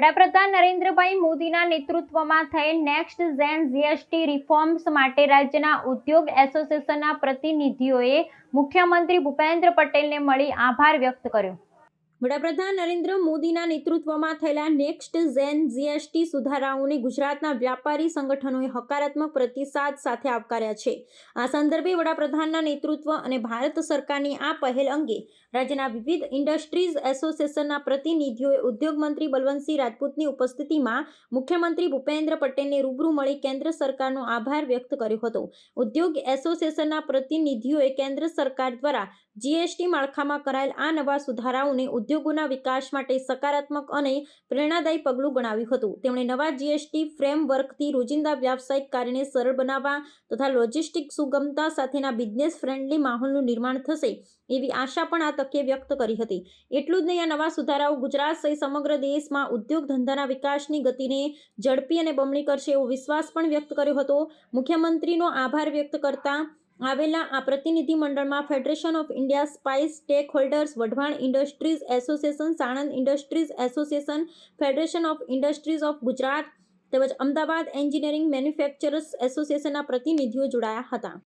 વડાપ્રધાન નરેન્દ્રભાઈ મોદીના નેતૃત્વમાં થયેલ નેક્સ્ટ ઝેન જીએસટી રિફોર્મ્સ માટે રાજ્યના ઉદ્યોગ એસોસિએશનના પ્રતિનિધિઓએ મુખ્યમંત્રી ભૂપેન્દ્ર પટેલને મળી આભાર વ્યક્ત કર્યો. વડાપ્રધાન નરેન્દ્ર મોદીના નેતૃત્વમાં થયેલા નેક્સ્ટ ઝેન જીએસટી સુધારાઓને ગુજરાતના વ્યાપારી સંગઠનોએ હકારાત્મક પ્રતિસાદ સાથે આવકાર્યા છે. આ સંદર્ભે વડાપ્રધાનના નેતૃત્વ અને ભારત સરકારની આ પહેલ અંગે રાજ્યના વિવિધ ઇન્ડસ્ટ્રીઝ એસોસિએશનના પ્રતિનિધિઓએ ઉદ્યોગ મંત્રી બલવંતસિંહ રાજપૂતની ઉપસ્થિતિમાં મુખ્યમંત્રી ભૂપેન્દ્ર પટેલને રૂબરૂ મળી કેન્દ્ર સરકારનો આભાર વ્યક્ત કર્યો હતો. ઉદ્યોગ એસોસિએશનના પ્રતિનિધિઓએ કેન્દ્ર સરકાર દ્વારા જીએસટી માળખામાં કરાયેલ આ નવા સુધારાઓને ઉદ્યોગોના વિકાસ માટે સકારાત્મક અને પ્રેરણાદાયી પગલું ગણાવ્યું હતું. તેમણે નવા જીએસટી ફ્રેમવર્કથી રોજિંદા વ્યાવસાયિક કાર્યને સરળ બનાવવા તથા લોજિસ્ટિક સુગમતા સાથેના બિઝનેસ ફ્રેન્ડલી માહોલનું નિર્માણ થશે એવી આશા પણ આ તકે વ્યક્ત કરી હતી. એટલું જ નહીં, આ નવા સુધારાઓ ગુજરાત સહિત સમગ્ર દેશમાં ઉદ્યોગ ધંધાના વિકાસની ગતિને ઝડપી અને બમણી કરશે એવો વિશ્વાસ પણ વ્યક્ત કર્યો હતો. મુખ્યમંત્રીનો આભાર વ્યક્ત કરતા આવેલા આ પ્રતિનિધિમંડળમાં federation of India spice stakeholders Wadhwan industries association Sanand industries association federation of industries of Gujarat તેમજ અમદાવાદ એન્જિનિયરિંગ મેન્યુફેક્ચરર્સ એસોસિએશનના પ્રતિનિધિઓ જોડાયા હતા.